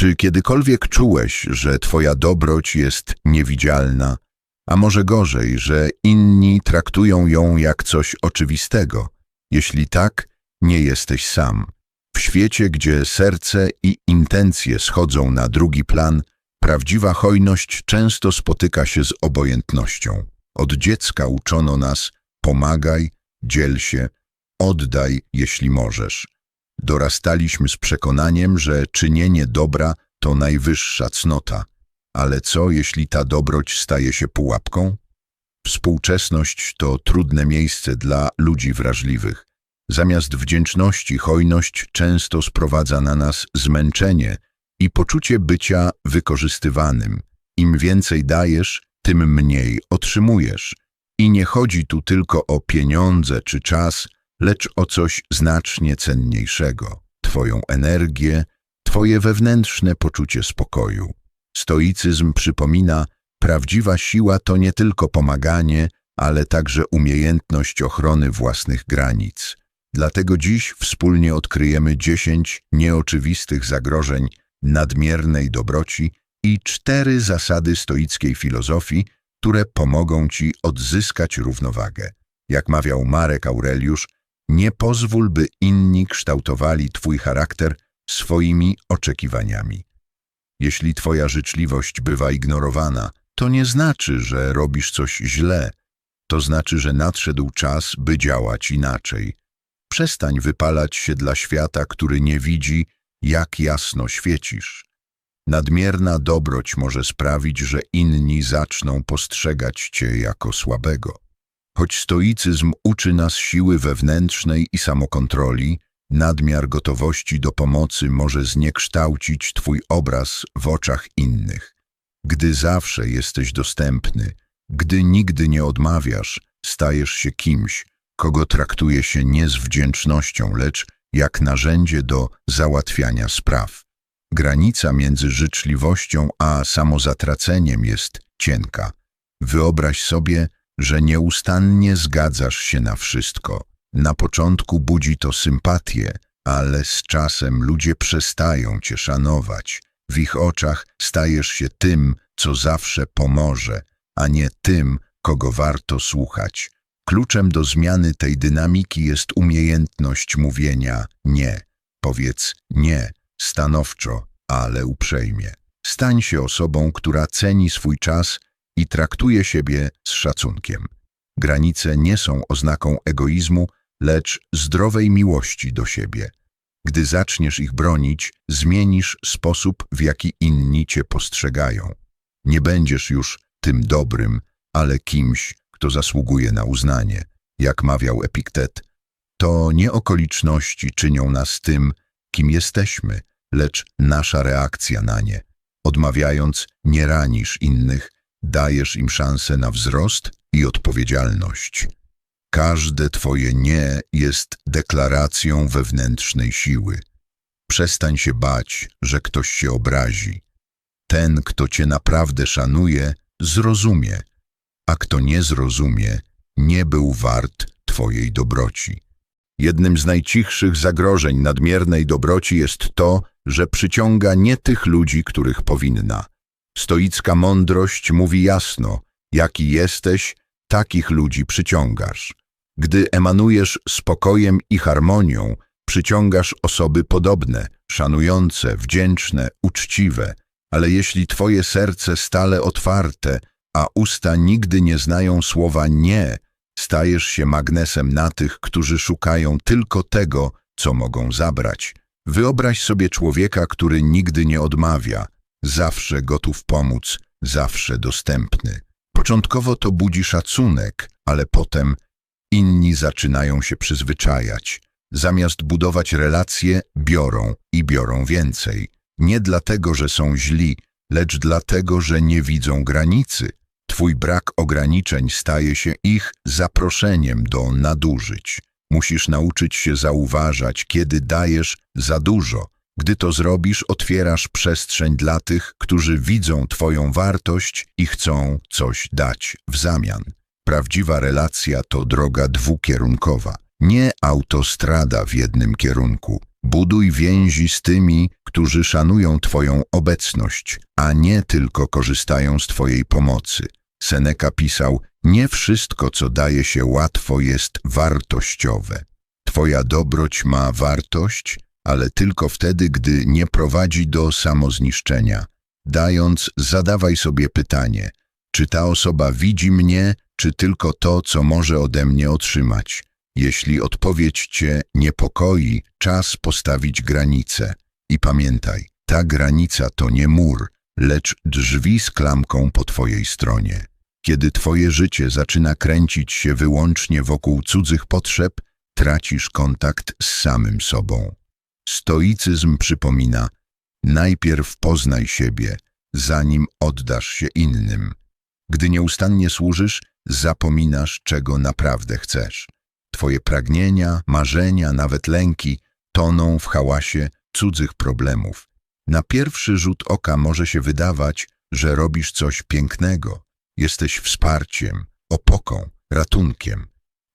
Czy kiedykolwiek czułeś, że twoja dobroć jest niewidzialna, a może gorzej, że inni traktują ją jak coś oczywistego? Jeśli tak, nie jesteś sam. W świecie, gdzie serce i intencje schodzą na drugi plan, prawdziwa hojność często spotyka się z obojętnością. Od dziecka uczono nas pomagaj, dziel się, oddaj, jeśli możesz. Dorastaliśmy z przekonaniem, że czynienie dobra to najwyższa cnota. Ale co, jeśli ta dobroć staje się pułapką? Współczesność to trudne miejsce dla ludzi wrażliwych. Zamiast wdzięczności, hojność często sprowadza na nas zmęczenie i poczucie bycia wykorzystywanym. Im więcej dajesz, tym mniej otrzymujesz. I nie chodzi tu tylko o pieniądze czy czas, lecz o coś znacznie cenniejszego. Twoją energię, Twoje wewnętrzne poczucie spokoju. Stoicyzm przypomina, prawdziwa siła to nie tylko pomaganie, ale także umiejętność ochrony własnych granic. Dlatego dziś wspólnie odkryjemy dziesięć nieoczywistych zagrożeń nadmiernej dobroci i cztery zasady stoickiej filozofii, które pomogą Ci odzyskać równowagę. Jak mawiał Marek Aureliusz, nie pozwól, by inni kształtowali Twój charakter swoimi oczekiwaniami. Jeśli Twoja życzliwość bywa ignorowana, to nie znaczy, że robisz coś źle. To znaczy, że nadszedł czas, by działać inaczej. Przestań wypalać się dla świata, który nie widzi, jak jasno świecisz. Nadmierna dobroć może sprawić, że inni zaczną postrzegać cię jako słabego. Choć stoicyzm uczy nas siły wewnętrznej i samokontroli, nadmiar gotowości do pomocy może zniekształcić twój obraz w oczach innych. Gdy zawsze jesteś dostępny, gdy nigdy nie odmawiasz, stajesz się kimś, kogo traktuje się nie z wdzięcznością, lecz jak narzędzie do załatwiania spraw. Granica między życzliwością a samozatraceniem jest cienka. Wyobraź sobie, że nieustannie zgadzasz się na wszystko. Na początku budzi to sympatię, ale z czasem ludzie przestają cię szanować. W ich oczach stajesz się tym, co zawsze pomoże, a nie tym, kogo warto słuchać. Kluczem do zmiany tej dynamiki jest umiejętność mówienia nie. Powiedz nie, stanowczo, ale uprzejmie. Stań się osobą, która ceni swój czas i traktuje siebie z szacunkiem. Granice nie są oznaką egoizmu, lecz zdrowej miłości do siebie. Gdy zaczniesz ich bronić, zmienisz sposób, w jaki inni cię postrzegają. Nie będziesz już tym dobrym, ale kimś, kto zasługuje na uznanie. Jak mawiał Epiktet, to nie okoliczności czynią nas tym, kim jesteśmy, lecz nasza reakcja na nie. Odmawiając, nie ranisz innych, dajesz im szansę na wzrost i odpowiedzialność. Każde Twoje nie jest deklaracją wewnętrznej siły. Przestań się bać, że ktoś się obrazi. Ten, kto Cię naprawdę szanuje, zrozumie, a kto nie zrozumie, nie był wart Twojej dobroci. Jednym z najcichszych zagrożeń nadmiernej dobroci jest to, że przyciąga nie tych ludzi, których powinna. Stoicka mądrość mówi jasno, jaki jesteś, takich ludzi przyciągasz. Gdy emanujesz spokojem i harmonią, przyciągasz osoby podobne, szanujące, wdzięczne, uczciwe, ale jeśli twoje serce stale otwarte, a usta nigdy nie znają słowa nie, stajesz się magnesem na tych, którzy szukają tylko tego, co mogą zabrać. Wyobraź sobie człowieka, który nigdy nie odmawia, zawsze gotów pomóc, zawsze dostępny. Początkowo to budzi szacunek, ale potem inni zaczynają się przyzwyczajać. Zamiast budować relacje, biorą i biorą więcej. Nie dlatego, że są źli, lecz dlatego, że nie widzą granicy. Twój brak ograniczeń staje się ich zaproszeniem do nadużyć. Musisz nauczyć się zauważać, kiedy dajesz za dużo. Gdy to zrobisz, otwierasz przestrzeń dla tych, którzy widzą Twoją wartość i chcą coś dać w zamian. Prawdziwa relacja to droga dwukierunkowa, nie autostrada w jednym kierunku. Buduj więzi z tymi, którzy szanują Twoją obecność, a nie tylko korzystają z Twojej pomocy. Seneca pisał, nie wszystko, co daje się łatwo, jest wartościowe. Twoja dobroć ma wartość, ale tylko wtedy, gdy nie prowadzi do samozniszczenia. Dając, zadawaj sobie pytanie, czy ta osoba widzi mnie, czy tylko to, co może ode mnie otrzymać. Jeśli odpowiedź Cię niepokoi, czas postawić granicę. I pamiętaj, ta granica to nie mur, lecz drzwi z klamką po Twojej stronie. Kiedy Twoje życie zaczyna kręcić się wyłącznie wokół cudzych potrzeb, tracisz kontakt z samym sobą. Stoicyzm przypomina, najpierw poznaj siebie, zanim oddasz się innym. Gdy nieustannie służysz, zapominasz, czego naprawdę chcesz. Twoje pragnienia, marzenia, nawet lęki toną w hałasie cudzych problemów. Na pierwszy rzut oka może się wydawać, że robisz coś pięknego. Jesteś wsparciem, opoką, ratunkiem.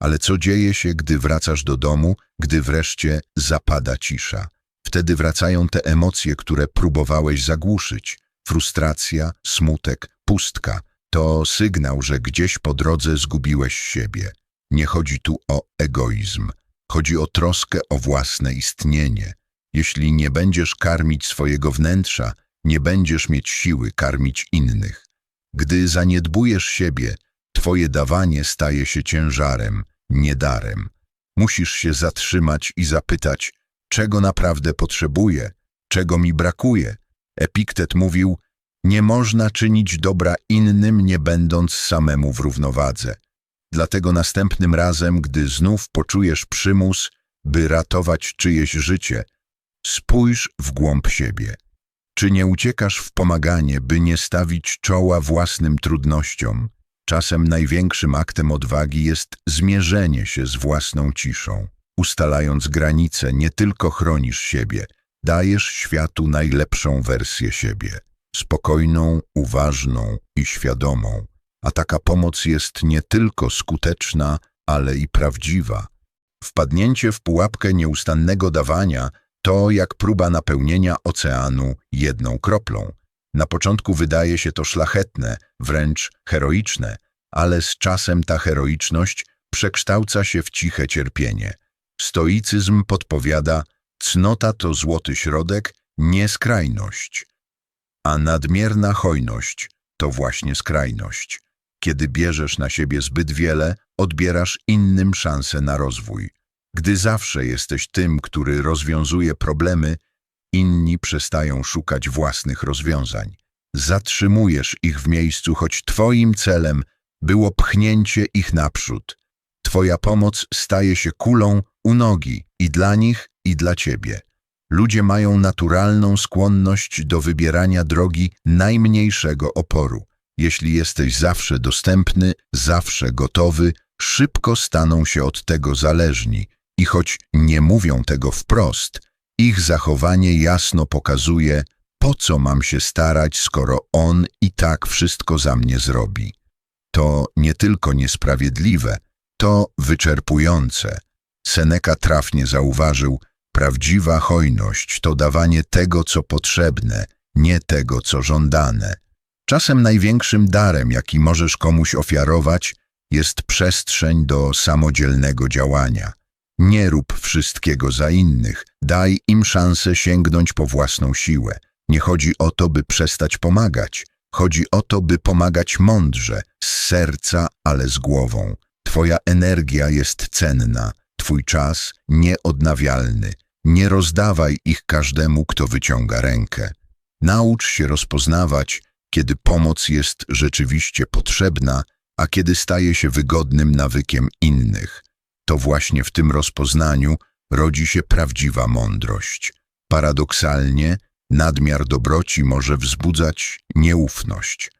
Ale co dzieje się, gdy wracasz do domu, gdy wreszcie zapada cisza? Wtedy wracają te emocje, które próbowałeś zagłuszyć. Frustracja, smutek, pustka. To sygnał, że gdzieś po drodze zgubiłeś siebie. Nie chodzi tu o egoizm. Chodzi o troskę o własne istnienie. Jeśli nie będziesz karmić swojego wnętrza, nie będziesz mieć siły karmić innych. Gdy zaniedbujesz siebie, twoje dawanie staje się ciężarem, nie darem. Musisz się zatrzymać i zapytać, czego naprawdę potrzebuję, czego mi brakuje. Epiktet mówił, nie można czynić dobra innym, nie będąc samemu w równowadze. Dlatego następnym razem, gdy znów poczujesz przymus, by ratować czyjeś życie, spójrz w głąb siebie. Czy nie uciekasz w pomaganie, by nie stawić czoła własnym trudnościom? Czasem największym aktem odwagi jest zmierzenie się z własną ciszą. Ustalając granice, nie tylko chronisz siebie, dajesz światu najlepszą wersję siebie. Spokojną, uważną i świadomą. A taka pomoc jest nie tylko skuteczna, ale i prawdziwa. Wpadnięcie w pułapkę nieustannego dawania to jak próba napełnienia oceanu jedną kroplą. Na początku wydaje się to szlachetne, wręcz heroiczne, ale z czasem ta heroiczność przekształca się w ciche cierpienie. Stoicyzm podpowiada, cnota to złoty środek, nie skrajność. A nadmierna hojność to właśnie skrajność. Kiedy bierzesz na siebie zbyt wiele, odbierasz innym szansę na rozwój. Gdy zawsze jesteś tym, który rozwiązuje problemy, inni przestają szukać własnych rozwiązań. Zatrzymujesz ich w miejscu, choć Twoim celem było pchnięcie ich naprzód. Twoja pomoc staje się kulą u nogi i dla nich, i dla Ciebie. Ludzie mają naturalną skłonność do wybierania drogi najmniejszego oporu. Jeśli jesteś zawsze dostępny, zawsze gotowy, szybko staną się od tego zależni i choć nie mówią tego wprost, ich zachowanie jasno pokazuje, po co mam się starać, skoro on i tak wszystko za mnie zrobi. To nie tylko niesprawiedliwe, to wyczerpujące. Seneca trafnie zauważył, prawdziwa hojność to dawanie tego, co potrzebne, nie tego, co żądane. Czasem największym darem, jaki możesz komuś ofiarować, jest przestrzeń do samodzielnego działania. Nie rób wszystkiego za innych, daj im szansę sięgnąć po własną siłę. Nie chodzi o to, by przestać pomagać. Chodzi o to, by pomagać mądrze, z serca, ale z głową. Twoja energia jest cenna, twój czas nieodnawialny. Nie rozdawaj ich każdemu, kto wyciąga rękę. Naucz się rozpoznawać, kiedy pomoc jest rzeczywiście potrzebna, a kiedy staje się wygodnym nawykiem innych. To właśnie w tym rozpoznaniu rodzi się prawdziwa mądrość. Paradoksalnie, nadmiar dobroci może wzbudzać nieufność.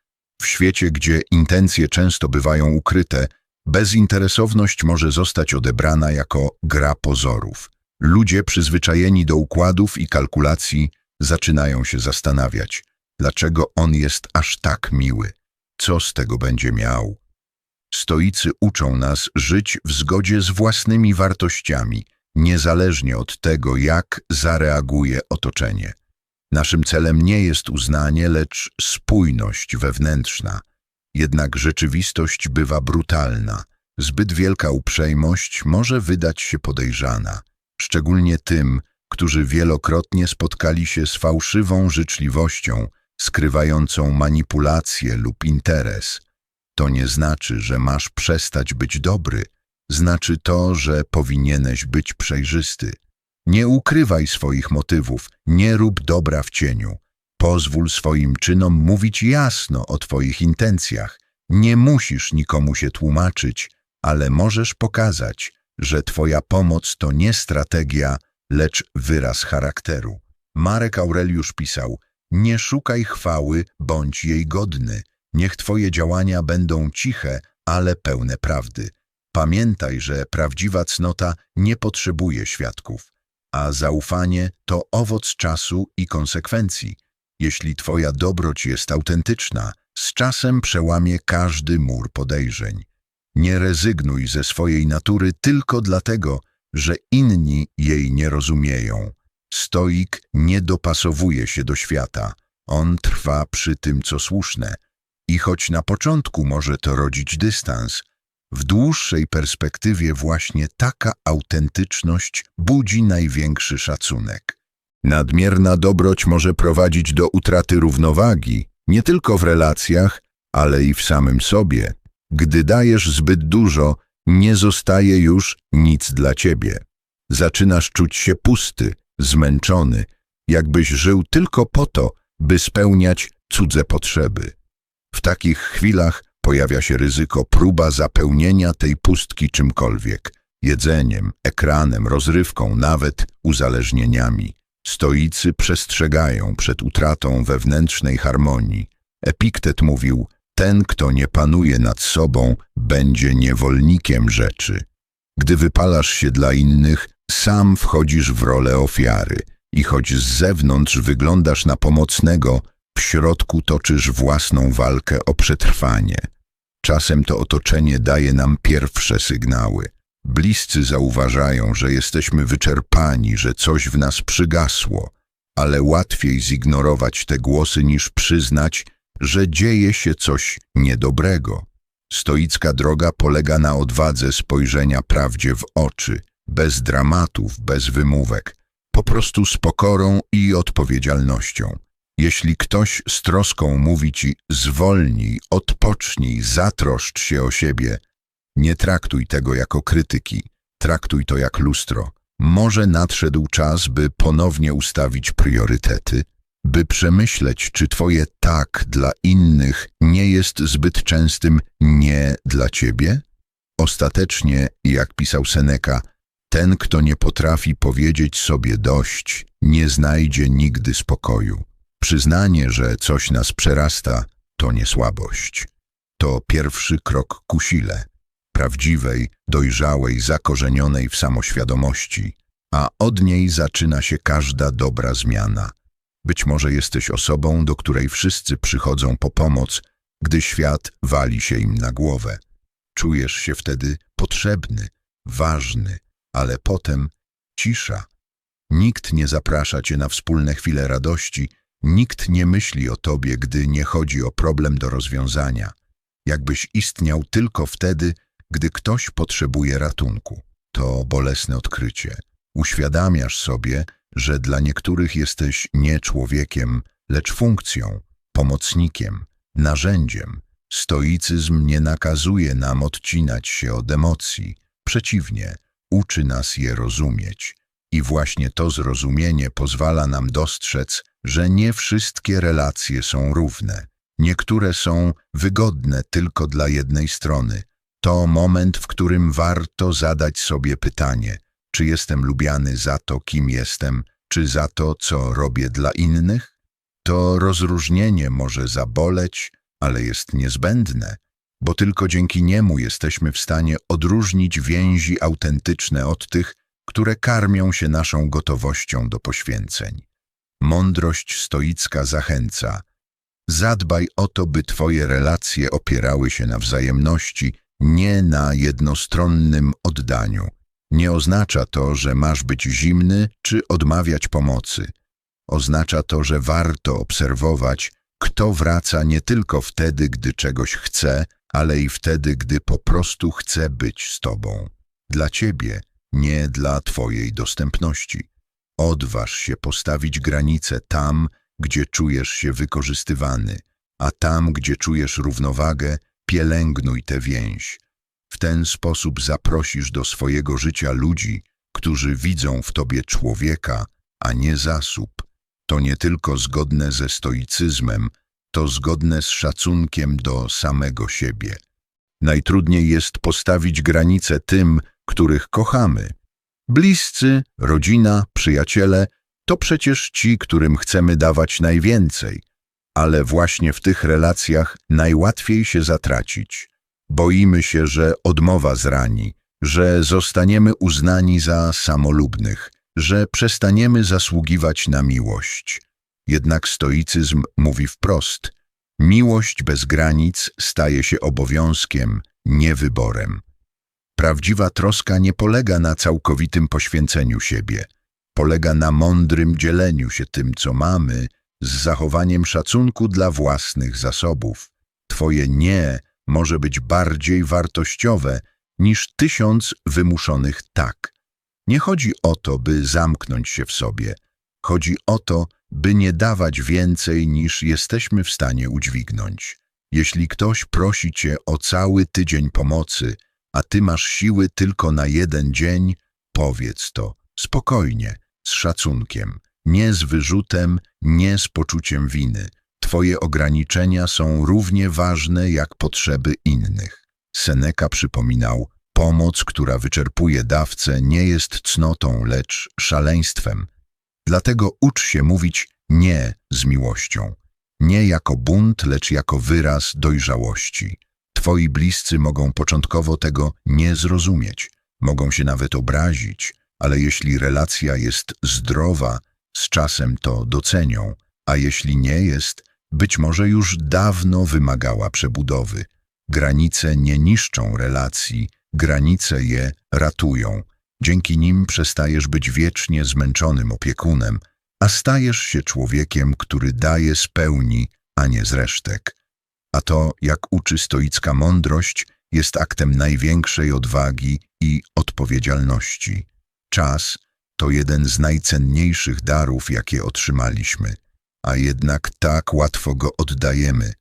W świecie, gdzie intencje często bywają ukryte, bezinteresowność może zostać odebrana jako gra pozorów. Ludzie przyzwyczajeni do układów i kalkulacji zaczynają się zastanawiać, dlaczego on jest aż tak miły, co z tego będzie miał. Stoicy uczą nas żyć w zgodzie z własnymi wartościami, niezależnie od tego, jak zareaguje otoczenie. Naszym celem nie jest uznanie, lecz spójność wewnętrzna. Jednak rzeczywistość bywa brutalna. Zbyt wielka uprzejmość może wydać się podejrzana, szczególnie tym, którzy wielokrotnie spotkali się z fałszywą życzliwością, skrywającą manipulację lub interes. To nie znaczy, że masz przestać być dobry, znaczy to, że powinieneś być przejrzysty. Nie ukrywaj swoich motywów, nie rób dobra w cieniu. Pozwól swoim czynom mówić jasno o twoich intencjach. Nie musisz nikomu się tłumaczyć, ale możesz pokazać, że twoja pomoc to nie strategia, lecz wyraz charakteru. Marek Aureliusz pisał, nie szukaj chwały, bądź jej godny. Niech twoje działania będą ciche, ale pełne prawdy. Pamiętaj, że prawdziwa cnota nie potrzebuje świadków, a zaufanie to owoc czasu i konsekwencji. Jeśli twoja dobroć jest autentyczna, z czasem przełamie każdy mur podejrzeń. Nie rezygnuj ze swojej natury tylko dlatego, że inni jej nie rozumieją. Stoik nie dopasowuje się do świata. On trwa przy tym, co słuszne. I choć na początku może to rodzić dystans, w dłuższej perspektywie właśnie taka autentyczność budzi największy szacunek. Nadmierna dobroć może prowadzić do utraty równowagi, nie tylko w relacjach, ale i w samym sobie. Gdy dajesz zbyt dużo, nie zostaje już nic dla ciebie. Zaczynasz czuć się pusty, zmęczony, jakbyś żył tylko po to, by spełniać cudze potrzeby. W takich chwilach pojawia się ryzyko próba zapełnienia tej pustki czymkolwiek jedzeniem, ekranem, rozrywką, nawet uzależnieniami. Stoicy przestrzegają przed utratą wewnętrznej harmonii. Epiktet mówił, ten, kto nie panuje nad sobą, będzie niewolnikiem rzeczy. Gdy wypalasz się dla innych, sam wchodzisz w rolę ofiary i choć z zewnątrz wyglądasz na pomocnego, w środku toczysz własną walkę o przetrwanie. Czasem to otoczenie daje nam pierwsze sygnały. Bliscy zauważają, że jesteśmy wyczerpani, że coś w nas przygasło, ale łatwiej zignorować te głosy niż przyznać, że dzieje się coś niedobrego. Stoicka droga polega na odwadze spojrzenia prawdzie w oczy, bez dramatów, bez wymówek, po prostu z pokorą i odpowiedzialnością. Jeśli ktoś z troską mówi ci zwolnij, odpocznij, zatroszcz się o siebie, nie traktuj tego jako krytyki, traktuj to jak lustro. Może nadszedł czas, by ponownie ustawić priorytety, by przemyśleć, czy twoje tak dla innych nie jest zbyt częstym nie dla ciebie? Ostatecznie, jak pisał Seneca, ten, kto nie potrafi powiedzieć sobie dość, nie znajdzie nigdy spokoju. Przyznanie, że coś nas przerasta, to nie słabość. To pierwszy krok ku sile, prawdziwej, dojrzałej, zakorzenionej w samoświadomości, a od niej zaczyna się każda dobra zmiana. Być może jesteś osobą, do której wszyscy przychodzą po pomoc, gdy świat wali się im na głowę. Czujesz się wtedy potrzebny, ważny, ale potem cisza. Nikt nie zaprasza cię na wspólne chwile radości, nikt nie myśli o tobie, gdy nie chodzi o problem do rozwiązania. Jakbyś istniał tylko wtedy, gdy ktoś potrzebuje ratunku. To bolesne odkrycie. Uświadamiasz sobie, że dla niektórych jesteś nie człowiekiem, lecz funkcją, pomocnikiem, narzędziem. Stoicyzm nie nakazuje nam odcinać się od emocji. Przeciwnie, uczy nas je rozumieć. I właśnie to zrozumienie pozwala nam dostrzec, że nie wszystkie relacje są równe. Niektóre są wygodne tylko dla jednej strony. To moment, w którym warto zadać sobie pytanie, czy jestem lubiany za to, kim jestem, czy za to, co robię dla innych? To rozróżnienie może zaboleć, ale jest niezbędne, bo tylko dzięki niemu jesteśmy w stanie odróżnić więzi autentyczne od tych, które karmią się naszą gotowością do poświęceń. Mądrość stoicka zachęca. Zadbaj o to, by Twoje relacje opierały się na wzajemności, nie na jednostronnym oddaniu. Nie oznacza to, że masz być zimny czy odmawiać pomocy. Oznacza to, że warto obserwować, kto wraca nie tylko wtedy, gdy czegoś chce, ale i wtedy, gdy po prostu chce być z tobą. Dla ciebie, nie dla twojej dostępności. Odważ się postawić granice tam, gdzie czujesz się wykorzystywany, a tam, gdzie czujesz równowagę, pielęgnuj tę więź. W ten sposób zaprosisz do swojego życia ludzi, którzy widzą w tobie człowieka, a nie zasób. To nie tylko zgodne ze stoicyzmem, to zgodne z szacunkiem do samego siebie. Najtrudniej jest postawić granice tym, których kochamy. Bliscy, rodzina, przyjaciele to przecież ci, którym chcemy dawać najwięcej, ale właśnie w tych relacjach najłatwiej się zatracić. Boimy się, że odmowa zrani, że zostaniemy uznani za samolubnych, że przestaniemy zasługiwać na miłość. Jednak stoicyzm mówi wprost: miłość bez granic staje się obowiązkiem, nie wyborem. Prawdziwa troska nie polega na całkowitym poświęceniu siebie, polega na mądrym dzieleniu się tym, co mamy, z zachowaniem szacunku dla własnych zasobów. Twoje nie może być bardziej wartościowe niż tysiąc wymuszonych tak. Nie chodzi o to, by zamknąć się w sobie. Chodzi o to, by nie dawać więcej niż jesteśmy w stanie udźwignąć. Jeśli ktoś prosi cię o cały tydzień pomocy, a ty masz siły tylko na jeden dzień, powiedz to spokojnie, z szacunkiem, nie z wyrzutem, nie z poczuciem winy. Twoje ograniczenia są równie ważne jak potrzeby innych. Seneca przypominał, pomoc, która wyczerpuje dawcę, nie jest cnotą, lecz szaleństwem. Dlatego ucz się mówić nie z miłością. Nie jako bunt, lecz jako wyraz dojrzałości. Twoi bliscy mogą początkowo tego nie zrozumieć, mogą się nawet obrazić, ale jeśli relacja jest zdrowa, z czasem to docenią, a jeśli nie jest, być może już dawno wymagała przebudowy. Granice nie niszczą relacji, granice je ratują. Dzięki nim przestajesz być wiecznie zmęczonym opiekunem, a stajesz się człowiekiem, który daje z pełni, a nie z resztek. A to, jak uczy stoicka mądrość, jest aktem największej odwagi i odpowiedzialności. Czas to jeden z najcenniejszych darów, jakie otrzymaliśmy, a jednak tak łatwo go oddajemy.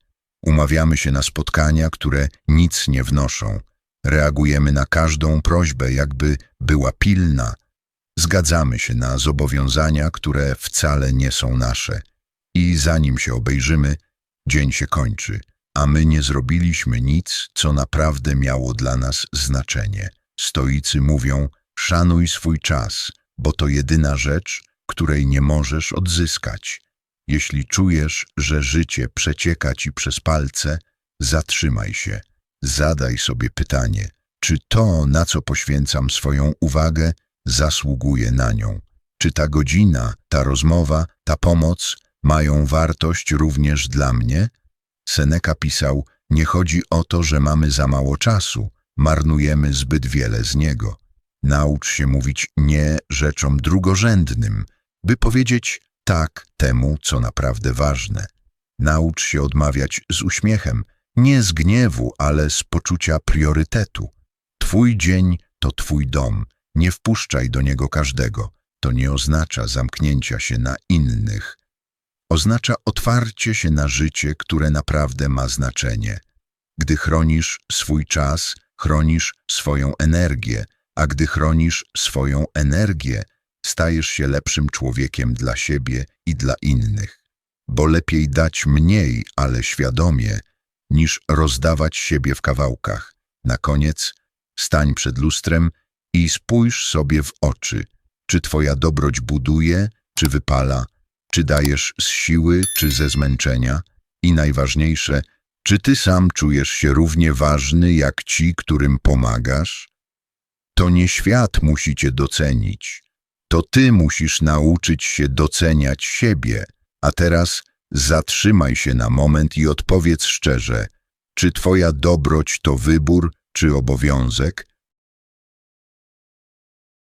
Umawiamy się na spotkania, które nic nie wnoszą. Reagujemy na każdą prośbę, jakby była pilna. Zgadzamy się na zobowiązania, które wcale nie są nasze. I zanim się obejrzymy, dzień się kończy, a my nie zrobiliśmy nic, co naprawdę miało dla nas znaczenie. Stoicy mówią, szanuj swój czas, bo to jedyna rzecz, której nie możesz odzyskać. Jeśli czujesz, że życie przecieka ci przez palce, zatrzymaj się. Zadaj sobie pytanie, czy to, na co poświęcam swoją uwagę, zasługuje na nią. Czy ta godzina, ta rozmowa, ta pomoc mają wartość również dla mnie? Seneca pisał, nie chodzi o to, że mamy za mało czasu, marnujemy zbyt wiele z niego. Naucz się mówić nie rzeczom drugorzędnym, by powiedzieć tak temu, co naprawdę ważne. Naucz się odmawiać z uśmiechem, nie z gniewu, ale z poczucia priorytetu. Twój dzień to twój dom, nie wpuszczaj do niego każdego. To nie oznacza zamknięcia się na innych. Oznacza otwarcie się na życie, które naprawdę ma znaczenie. Gdy chronisz swój czas, chronisz swoją energię, a gdy chronisz swoją energię, stajesz się lepszym człowiekiem dla siebie i dla innych. Bo lepiej dać mniej, ale świadomie, niż rozdawać siebie w kawałkach. Na koniec stań przed lustrem i spójrz sobie w oczy, czy twoja dobroć buduje, czy wypala, czy dajesz z siły, czy ze zmęczenia i najważniejsze, czy ty sam czujesz się równie ważny jak ci, którym pomagasz? To nie świat musi cię docenić. To ty musisz nauczyć się doceniać siebie. A teraz zatrzymaj się na moment i odpowiedz szczerze, czy twoja dobroć to wybór czy obowiązek,